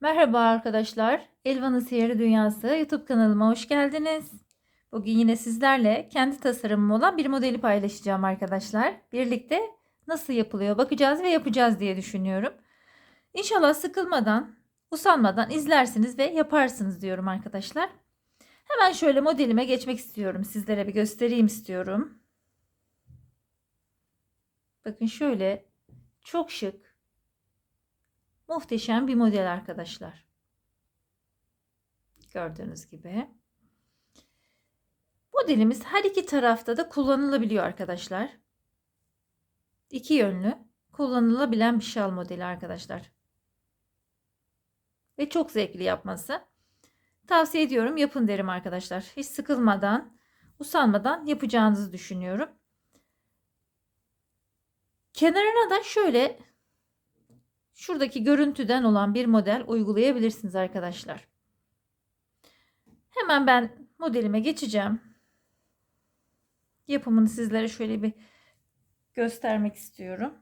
Merhaba arkadaşlar. Elvan'ın Sihirli Dünyası YouTube kanalıma hoş geldiniz. Bugün yine sizlerle kendi tasarımım olan bir modeli paylaşacağım arkadaşlar. Birlikte nasıl yapılıyor bakacağız ve yapacağız diye düşünüyorum. İnşallah sıkılmadan, usanmadan izlersiniz ve yaparsınız diyorum arkadaşlar. Hemen şöyle modelime geçmek istiyorum. Sizlere bir göstereyim istiyorum. Bakın şöyle çok şık, Muhteşem bir model arkadaşlar. Gördüğünüz gibi. Modelimiz her iki tarafta da kullanılabiliyor arkadaşlar. İki yönlü kullanılabilen bir şal modeli arkadaşlar. Ve çok zevkli yapması. Tavsiye ediyorum yapın derim arkadaşlar. Hiç sıkılmadan, usanmadan yapacağınızı düşünüyorum. Kenarına da şöyle şuradaki görüntüden olan bir model uygulayabilirsiniz arkadaşlar. Hemen ben modelime geçeceğim. Yapımını sizlere şöyle bir göstermek istiyorum.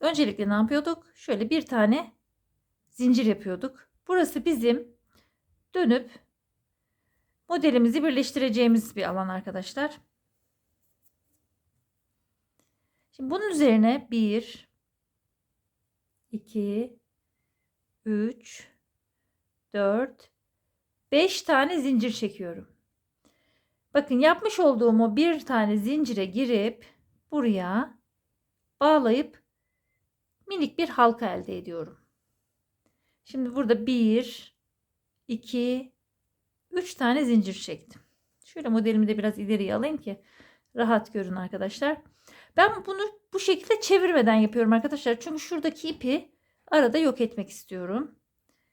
Öncelikle ne yapıyorduk? Şöyle bir tane zincir yapıyorduk. Burası bizim dönüp modelimizi birleştireceğimiz bir alan arkadaşlar. Şimdi bunun üzerine 1 2 3 4 5 tane zincir çekiyorum. Bakın yapmış olduğum o bir tane zincire girip buraya bağlayıp minik bir halka elde ediyorum. Şimdi burada 1 2 3 tane zincir çektim. Şöyle modelimi de biraz ileriye alayım ki rahat görün arkadaşlar. Ben bunu bu şekilde çevirmeden yapıyorum arkadaşlar. Çünkü şuradaki ipi arada yok etmek istiyorum.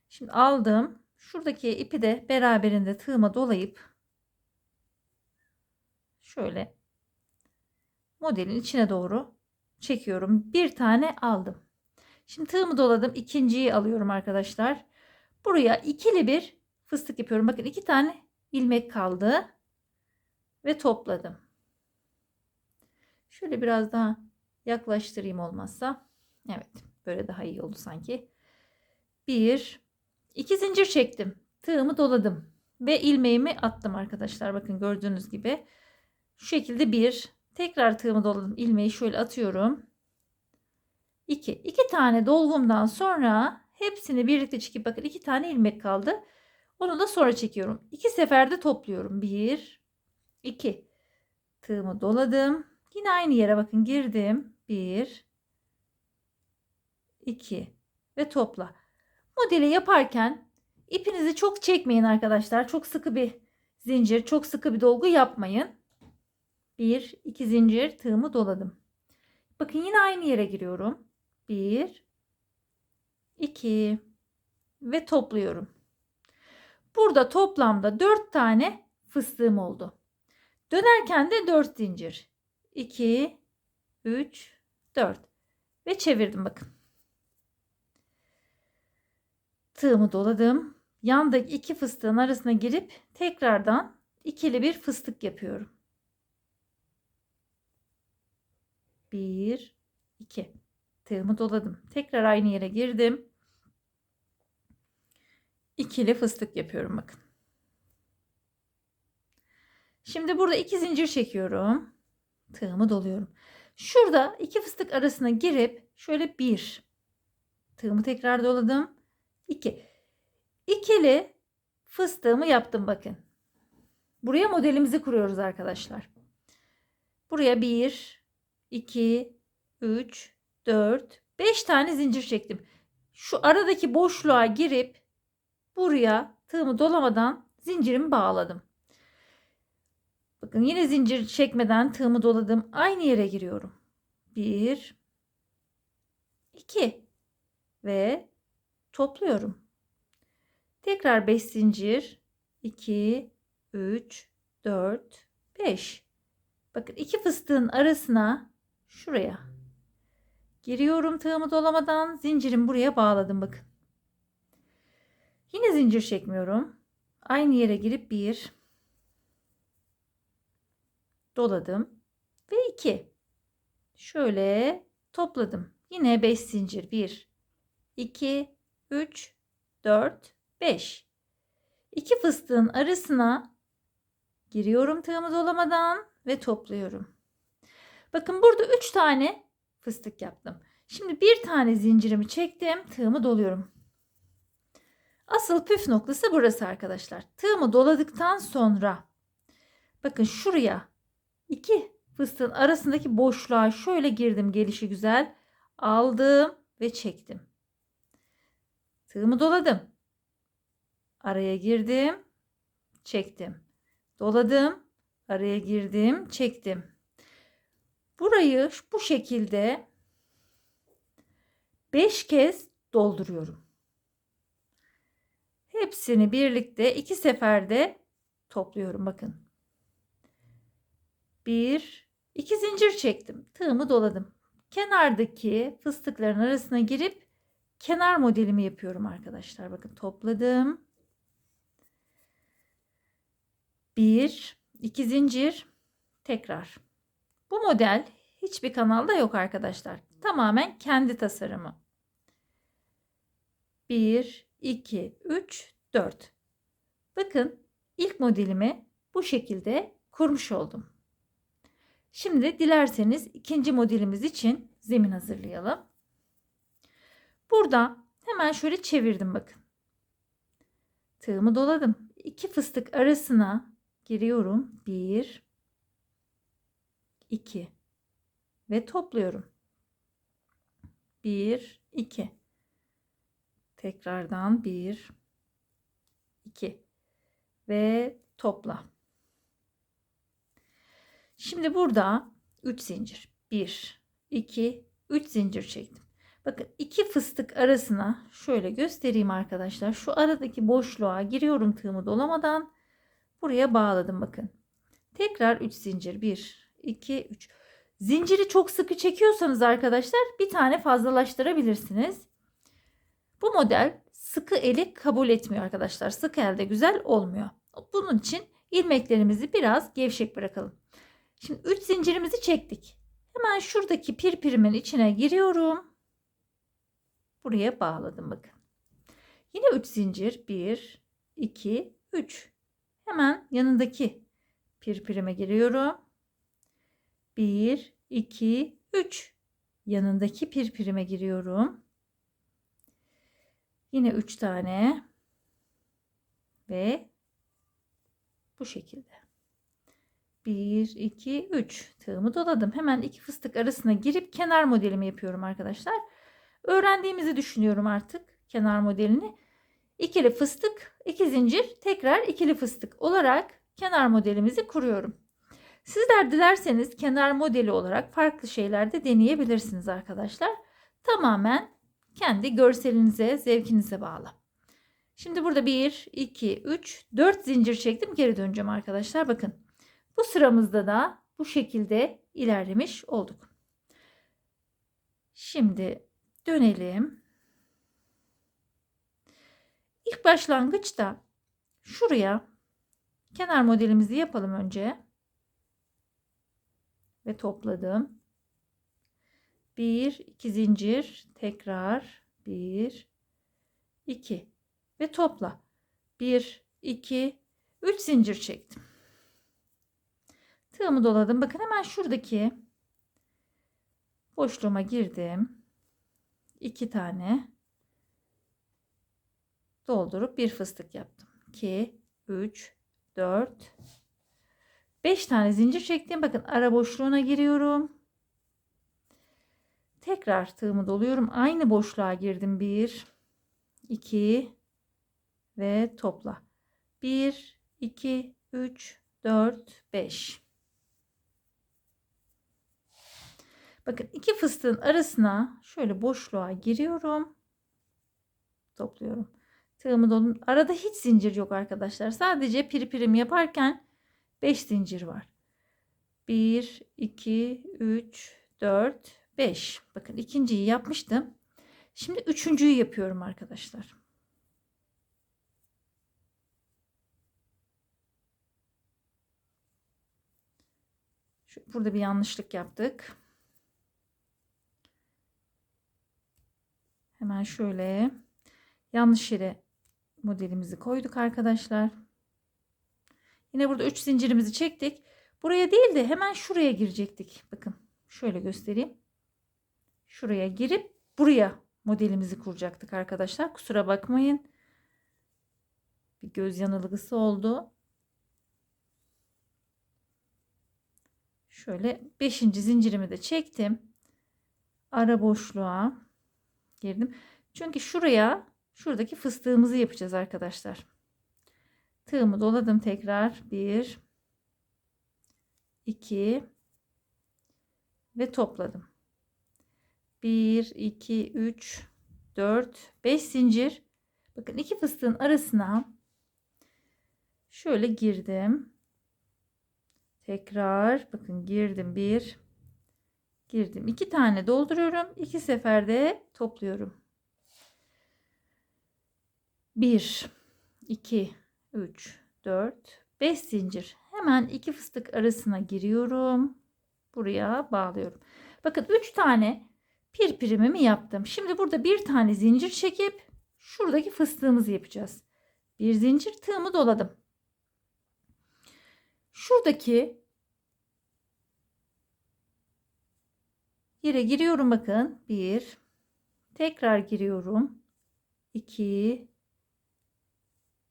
Şimdi aldım. Şuradaki ipi de beraberinde tığıma dolayıp şöyle modelin içine doğru çekiyorum. Bir tane aldım. Şimdi tığımı doladım. ikinciyi alıyorum arkadaşlar. Buraya ikili bir fıstık yapıyorum. Bakın iki tane ilmek kaldı ve topladım. Şöyle biraz daha yaklaştırayım olmazsa. Evet, böyle daha iyi oldu sanki. Bir, iki zincir çektim. Tığımı doladım ve ilmeğimi attım arkadaşlar. Bakın gördüğünüz gibi şu şekilde bir, tekrar tığımı doladım. ilmeği şöyle atıyorum. 2. iki tane dolgumdan sonra hepsini birlikte çekip bakın iki tane ilmek kaldı. Onu da sonra çekiyorum. İki seferde topluyorum. Bir, iki. Tığımı doladım. Yine aynı yere bakın girdim. Bir, iki ve topla. Modeli yaparken ipinizi çok çekmeyin arkadaşlar. Çok sıkı bir zincir, çok sıkı bir dolgu yapmayın. Bir, iki zincir tığımı doladım. Bakın yine aynı yere giriyorum. Bir, iki ve topluyorum. Burada toplamda 4 tane fıstığım oldu. Dönerken de 4 zincir. 2, 3, 4. Ve çevirdim bakın. Tığımı doladım. Yandaki iki fıstığın arasına girip tekrardan ikili bir fıstık yapıyorum. 1, 2. Tığımı doladım. Tekrar aynı yere girdim ikili fıstık yapıyorum bakın. Şimdi burada iki zincir çekiyorum. Tığımı doluyorum. Şurada iki fıstık arasına girip şöyle bir tığımı tekrar doladım. İki. İkili fıstığımı yaptım bakın. Buraya modelimizi kuruyoruz arkadaşlar. Buraya bir, iki, üç, dört, beş tane zincir çektim. Şu aradaki boşluğa girip buraya tığımı dolamadan zincirimi bağladım. Bakın yine zincir çekmeden tığımı doladım. Aynı yere giriyorum. 1 2 ve topluyorum. Tekrar 5 zincir 2 3 4 5 Bakın iki fıstığın arasına şuraya giriyorum tığımı dolamadan zincirimi buraya bağladım bakın. Yine zincir çekmiyorum. Aynı yere girip bir doladım ve iki şöyle topladım. Yine 5 zincir. 1, 2, 3, 4, 5. İki fıstığın arasına giriyorum tığımı dolamadan ve topluyorum. Bakın burada 3 tane fıstık yaptım. Şimdi bir tane zincirimi çektim. Tığımı doluyorum. Asıl püf noktası burası arkadaşlar. Tığımı doladıktan sonra bakın şuraya iki fıstığın arasındaki boşluğa şöyle girdim gelişi güzel. Aldım ve çektim. Tığımı doladım. Araya girdim. Çektim. Doladım. Araya girdim. Çektim. Burayı bu şekilde 5 kez dolduruyorum. Hepsini birlikte iki seferde topluyorum bakın. Bir, iki zincir çektim. Tığımı doladım. Kenardaki fıstıkların arasına girip kenar modelimi yapıyorum arkadaşlar. Bakın topladım. Bir, iki zincir tekrar. Bu model hiçbir kanalda yok arkadaşlar. Tamamen kendi tasarımı. 1, 2, 3, 4. Bakın ilk modelimi bu şekilde kurmuş oldum. Şimdi dilerseniz ikinci modelimiz için zemin hazırlayalım. Burada hemen şöyle çevirdim bakın. Tığımı doladım. İki fıstık arasına giriyorum. 1 2 ve topluyorum. 1 2 Tekrardan 1 2 ve topla. Şimdi burada 3 zincir. 1 2 3 zincir çektim. Bakın iki fıstık arasına şöyle göstereyim arkadaşlar. Şu aradaki boşluğa giriyorum tığımı dolamadan. Buraya bağladım bakın. Tekrar 3 zincir. 1 2 3. Zinciri çok sıkı çekiyorsanız arkadaşlar bir tane fazlalaştırabilirsiniz. Bu model sıkı eli kabul etmiyor arkadaşlar. Sıkı elde güzel olmuyor. Bunun için ilmeklerimizi biraz gevşek bırakalım. Şimdi 3 zincirimizi çektik. Hemen şuradaki pirpirimin içine giriyorum. Buraya bağladım bakın. Yine 3 zincir. 1, 2, 3. Hemen yanındaki pirpirime giriyorum. 1, 2, 3. Yanındaki pirpirime giriyorum. Yine 3 tane. Ve bu şekilde. 1, 2, 3 tığımı doladım. Hemen iki fıstık arasına girip kenar modelimi yapıyorum arkadaşlar. Öğrendiğimizi düşünüyorum artık kenar modelini. İkili fıstık, iki zincir, tekrar ikili fıstık olarak kenar modelimizi kuruyorum. Sizler dilerseniz kenar modeli olarak farklı şeyler de deneyebilirsiniz arkadaşlar. Tamamen kendi görselinize, zevkinize bağlı. Şimdi burada 1, 2, 3, 4 zincir çektim. Geri döneceğim arkadaşlar. Bakın bu sıramızda da bu şekilde ilerlemiş olduk. Şimdi dönelim. İlk başlangıçta şuraya kenar modelimizi yapalım önce. Ve topladım. 1 2 zincir tekrar 1 2 ve topla. 1 2 3 zincir çektim. Tığımı doladım. Bakın hemen şuradaki boşluğuma girdim. 2 tane doldurup bir fıstık yaptım. 2 3 4 5 tane zincir çektim. Bakın ara boşluğuna giriyorum. Tekrar tığımı doluyorum. Aynı boşluğa girdim. 1 2 ve topla. 1 2 3 4 5 Bakın iki fıstığın arasına şöyle boşluğa giriyorum. Topluyorum. Tığımı dolum. Arada hiç zincir yok arkadaşlar. Sadece pirpirim yaparken 5 zincir var. 1 2 3 4 5. Bakın ikinciyi yapmıştım. Şimdi üçüncüyü yapıyorum arkadaşlar. Şu, burada bir yanlışlık yaptık. Hemen şöyle yanlış yere modelimizi koyduk arkadaşlar. Yine burada 3 zincirimizi çektik. Buraya değil de hemen şuraya girecektik. Bakın şöyle göstereyim. Şuraya girip buraya modelimizi kuracaktık arkadaşlar. Kusura bakmayın. Bir göz yanılgısı oldu. Şöyle 5. zincirimi de çektim. Ara boşluğa girdim. Çünkü şuraya şuradaki fıstığımızı yapacağız arkadaşlar. Tığımı doladım tekrar. 1 2 ve topladım. 1 2 3 4 5 zincir. Bakın iki fıstığın arasına şöyle girdim. Tekrar bakın girdim. 1 girdim. 2 tane dolduruyorum. 2 seferde topluyorum. 1 2 3 4 5 zincir. Hemen iki fıstık arasına giriyorum. Buraya bağlıyorum. Bakın 3 tane pirpirimimi yaptım. Şimdi burada bir tane zincir çekip şuradaki fıstığımızı yapacağız. Bir zincir tığımı doladım. Şuradaki yere giriyorum bakın. 1 tekrar giriyorum. 2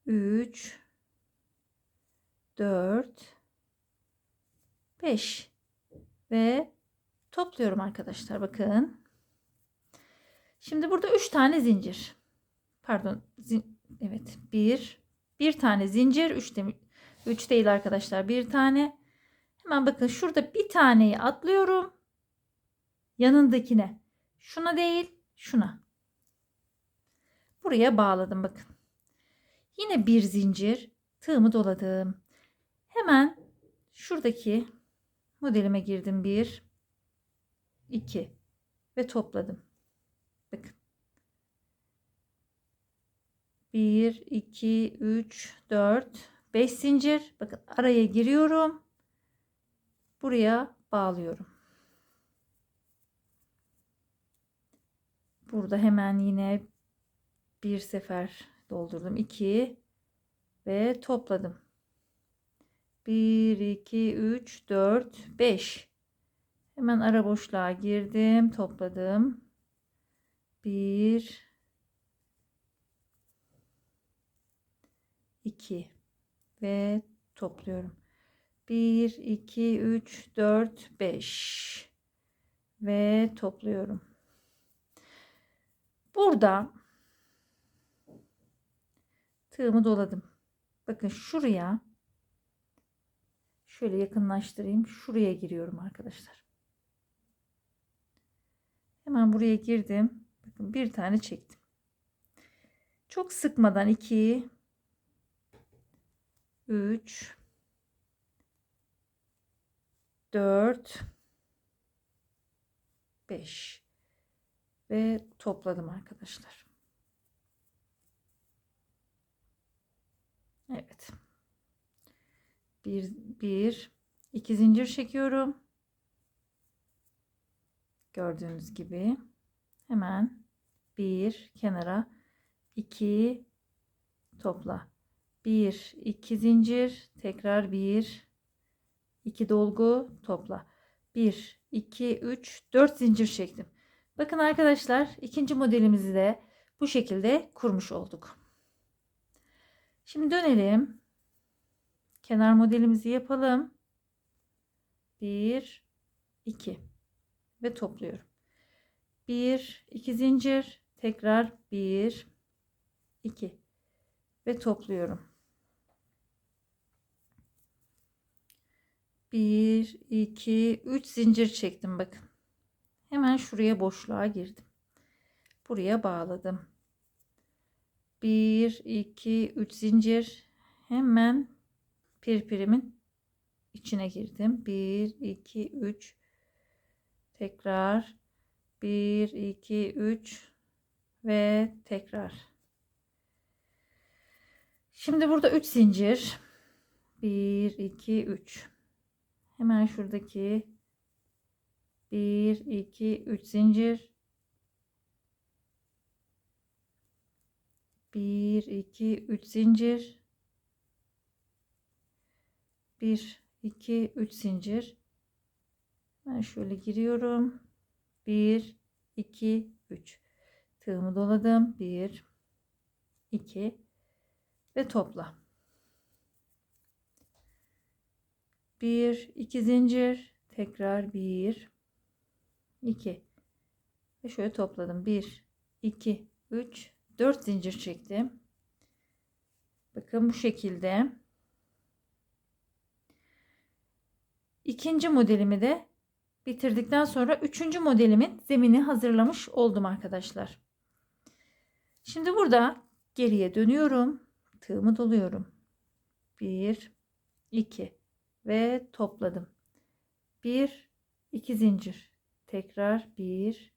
3 4 5 ve topluyorum arkadaşlar bakın. Şimdi burada 3 tane zincir. Pardon. Zin evet. 1 bir tane zincir 3 de 3 değil arkadaşlar. Bir tane. Hemen bakın şurada bir taneyi atlıyorum. Yanındakine. Şuna değil, şuna. Buraya bağladım bakın. Yine bir zincir tığımı doladım. Hemen şuradaki modelime girdim. 1 2 ve topladım. Bakın. 1 2 3 4 5 zincir. Bakın araya giriyorum. Buraya bağlıyorum. Burada hemen yine bir sefer doldurdum. 2 ve topladım. 1 2 3 4 5 Hemen ara boşluğa girdim, topladım. 1 2 ve topluyorum. 1 2 3 4 5 ve topluyorum. Burada tığımı doladım. Bakın şuraya şöyle yakınlaştırayım. Şuraya giriyorum arkadaşlar. Hemen buraya girdim. Bakın bir tane çektim. Çok sıkmadan 2 3 4 5 ve topladım arkadaşlar. Evet. Bir, bir, iki zincir çekiyorum. Gördüğünüz gibi hemen bir kenara iki topla. Bir, iki zincir, tekrar bir, iki dolgu topla. Bir, iki, üç, dört zincir çektim. Bakın arkadaşlar ikinci modelimizi de bu şekilde kurmuş olduk. Şimdi dönelim. Kenar modelimizi yapalım. 1 2 ve topluyorum. 1 2 zincir, tekrar 1 2 ve topluyorum. 1 2 3 zincir çektim bakın. Hemen şuraya boşluğa girdim. Buraya bağladım. 1 2 3 zincir hemen pirpirimin içine girdim. 1 2 3 tekrar 1 2 3 ve tekrar. Şimdi burada 3 zincir. 1 2 3. Hemen şuradaki 1 2 3 zincir. 1 2 3 zincir. 1 2 3 zincir. Ben şöyle giriyorum. 1 2 3 tığımı doladım. 1 2 ve topla 1 2 zincir. Tekrar 1 2 ve şöyle topladım. 1 2 3 4 zincir çektim. Bakın bu şekilde. İkinci modelimi de bitirdikten sonra üçüncü modelimin zemini hazırlamış oldum arkadaşlar. Şimdi burada geriye dönüyorum. Tığımı doluyorum. 1 2 ve topladım. 1 2 zincir. Tekrar 1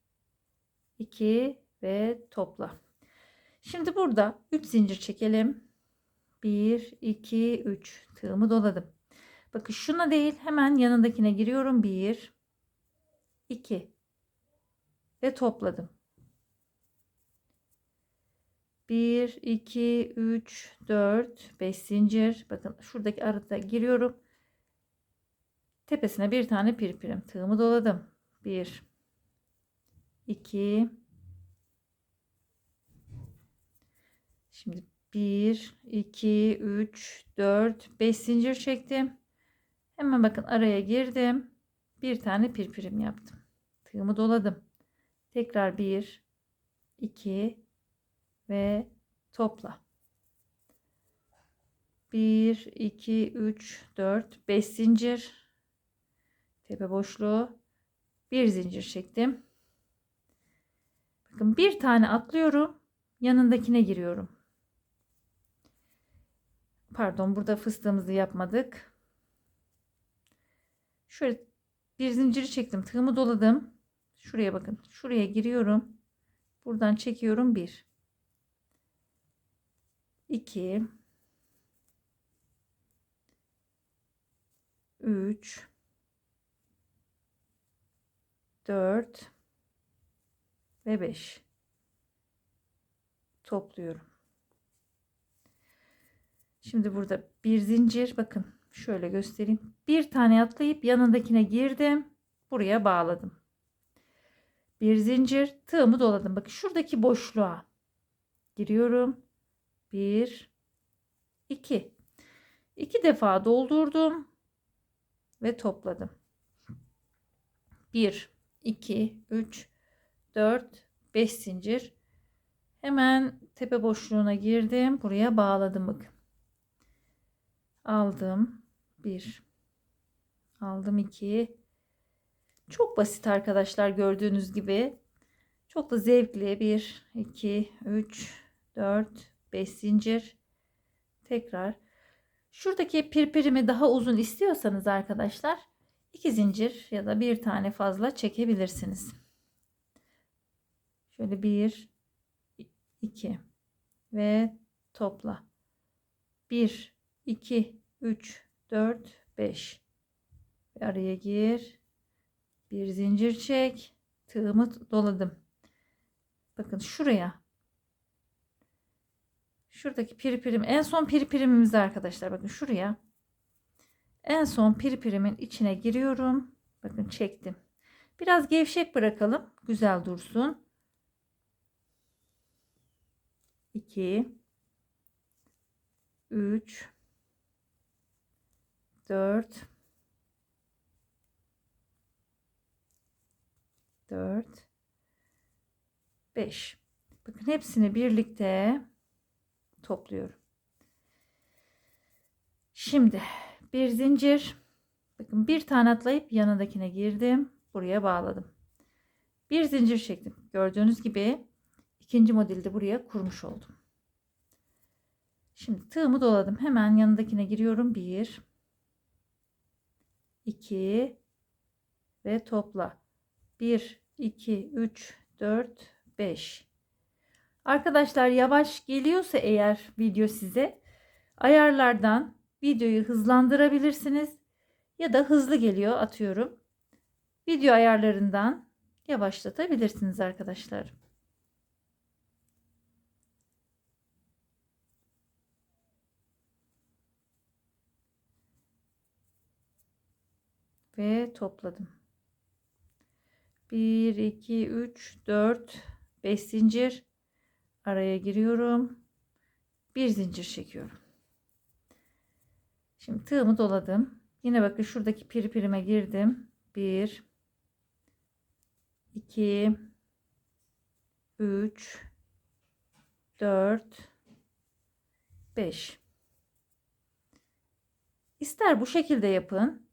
2 ve topla. Şimdi burada 3 zincir çekelim. 1 2 3 tığımı doladım. Bakın şuna değil hemen yanındakine giriyorum. 1 2 ve topladım. 1 2 3 4 5 zincir. Bakın şuradaki arada giriyorum tepesine bir tane pirpirim. Tığımı doladım. 1 2 şimdi 1 2 3 4 5 zincir çektim. Hemen bakın araya girdim. Bir tane pirpirim yaptım. Tığımı doladım. Tekrar 1 2 ve topla. 1 2 3 4 5 zincir tepe boşluğu bir zincir çektim bakın bir tane atlıyorum yanındakine giriyorum. Pardon burada fıstığımızı yapmadık. Şöyle bir zinciri çektim tığımı doladım. Şuraya bakın şuraya giriyorum. Buradan çekiyorum bir. 2 3 4 ve 5 topluyorum. Şimdi burada bir zincir bakın şöyle göstereyim. Bir tane atlayıp yanındakine girdim. Buraya bağladım. Bir zincir tığımı doladım. Bakın şuradaki boşluğa giriyorum. 1 2 2 defa doldurdum ve topladım. 1 2 3 4 5 zincir. Hemen tepe boşluğuna girdim. Buraya bağladım bakın. Aldım. 1 aldım 2 çok basit arkadaşlar gördüğünüz gibi. Çok da zevkli. 1 2 3 4 5 zincir. Tekrar. Şuradaki pirpirimi daha uzun istiyorsanız arkadaşlar 2 zincir ya da bir tane fazla çekebilirsiniz. Şöyle 1 2 ve topla. 1 2 3 4 5 ve araya gir. Bir zincir çek. Tığımı doladım. Bakın şuraya. Şuradaki pirpirim en son pirpirimimiz arkadaşlar. Bakın şuraya en son pirpirimin içine giriyorum. Bakın çektim. Biraz gevşek bırakalım. Güzel dursun. 2 3 4 4 5 Bakın hepsini birlikte topluyorum. Şimdi bir zincir. Bakın bir tane atlayıp yanındakine girdim. Buraya bağladım. Bir zincir çektim. Gördüğünüz gibi ikinci modeli buraya kurmuş oldum. Şimdi tığımı doladım. Hemen yanındakine giriyorum. Bir iki ve topla. 1 2 3 4 5 Arkadaşlar yavaş geliyorsa eğer video size ayarlardan videoyu hızlandırabilirsiniz ya da hızlı geliyor atıyorum. Video ayarlarından yavaşlatabilirsiniz arkadaşlar. Ve topladım. 1 2 3 4 5 zincir araya giriyorum. Bir zincir çekiyorum. Şimdi tığımı doladım. Yine bakın şuradaki pirpirime girdim. 1 2 3 4 5 İster bu şekilde yapın.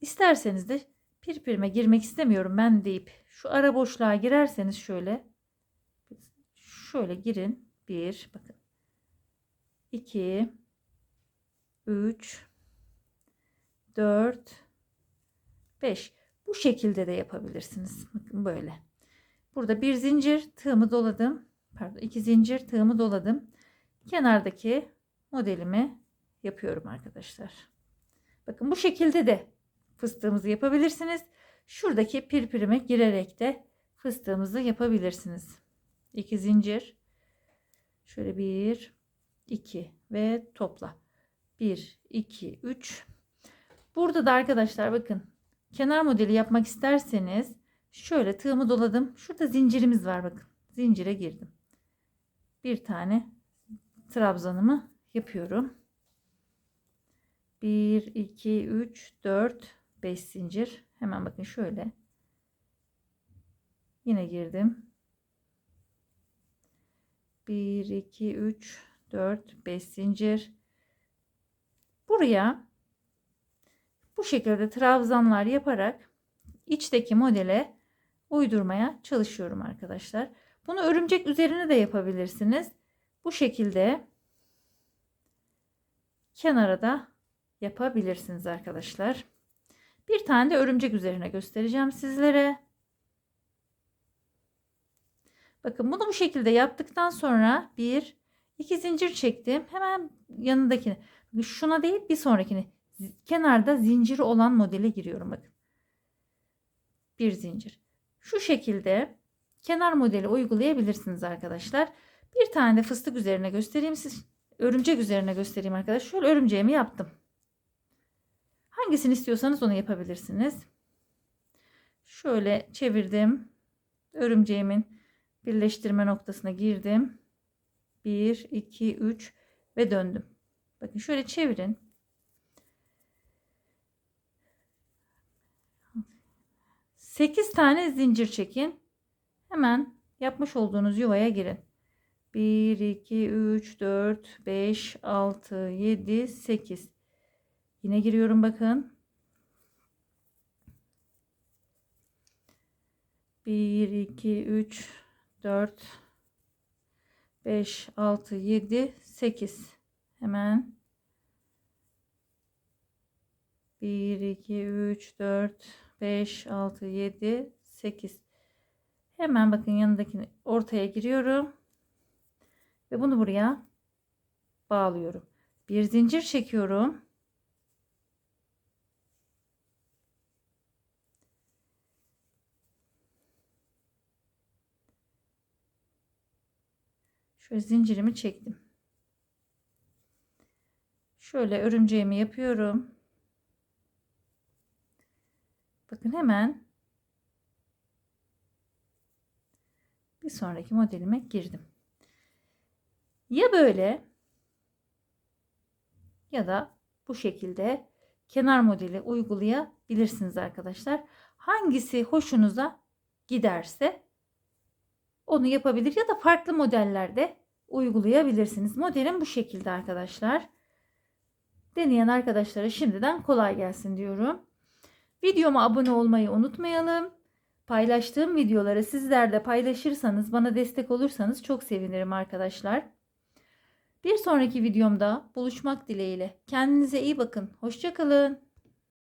İsterseniz de pirpirime girmek istemiyorum ben deyip şu ara boşluğa girerseniz şöyle şöyle girin. 1 bakın. 2 3 4 5 bu şekilde de yapabilirsiniz. Bakın böyle. Burada bir zincir tığımı doladım. Pardon, iki zincir tığımı doladım. Kenardaki modelimi yapıyorum arkadaşlar. Bakın bu şekilde de fıstığımızı yapabilirsiniz. Şuradaki pirpirime girerek de fıstığımızı yapabilirsiniz. İki zincir. Şöyle bir, iki ve topla. Bir, iki, üç. Burada da arkadaşlar bakın kenar modeli yapmak isterseniz şöyle tığımı doladım. Şurada zincirimiz var bakın. Zincire girdim. Bir tane trabzanımı yapıyorum. 1 2 3 4 5 zincir. Hemen bakın şöyle. Yine girdim. 1 2 3 4 5 zincir. Buraya bu şekilde trabzanlar yaparak içteki modele uydurmaya çalışıyorum arkadaşlar. Bunu örümcek üzerine de yapabilirsiniz. Bu şekilde kenara da yapabilirsiniz arkadaşlar. Bir tane de örümcek üzerine göstereceğim sizlere. Bakın bunu bu şekilde yaptıktan sonra bir iki zincir çektim. Hemen yanındakini şuna değil bir sonrakini kenarda zinciri olan modele giriyorum bakın. Bir zincir. Şu şekilde kenar modeli uygulayabilirsiniz arkadaşlar. Bir tane de fıstık üzerine göstereyim siz örümcek üzerine göstereyim arkadaşlar. Şöyle örümceğimi yaptım. Hangisini istiyorsanız onu yapabilirsiniz. Şöyle çevirdim. Örümceğimin birleştirme noktasına girdim. 1 2 3 ve döndüm. Bakın şöyle çevirin. Sekiz tane zincir çekin. Hemen yapmış olduğunuz yuvaya girin. 1 2 3 4 5 6 7 8 Yine giriyorum bakın. 1 2 3 4 5 6 7 8 hemen 1 2 3 4 5 6 7 8 hemen bakın yanındakini ortaya giriyorum ve bunu buraya bağlıyorum bir zincir çekiyorum Şöyle zincirimi çektim. Şöyle örümceğimi yapıyorum. Bakın hemen bir sonraki modelime girdim. Ya böyle ya da bu şekilde kenar modeli uygulayabilirsiniz arkadaşlar. Hangisi hoşunuza giderse onu yapabilir ya da farklı modellerde uygulayabilirsiniz. Modelim bu şekilde arkadaşlar. Deneyen arkadaşlara şimdiden kolay gelsin diyorum. Videoma abone olmayı unutmayalım. Paylaştığım videoları sizler de paylaşırsanız, bana destek olursanız çok sevinirim arkadaşlar. Bir sonraki videomda buluşmak dileğiyle. Kendinize iyi bakın. Hoşçakalın.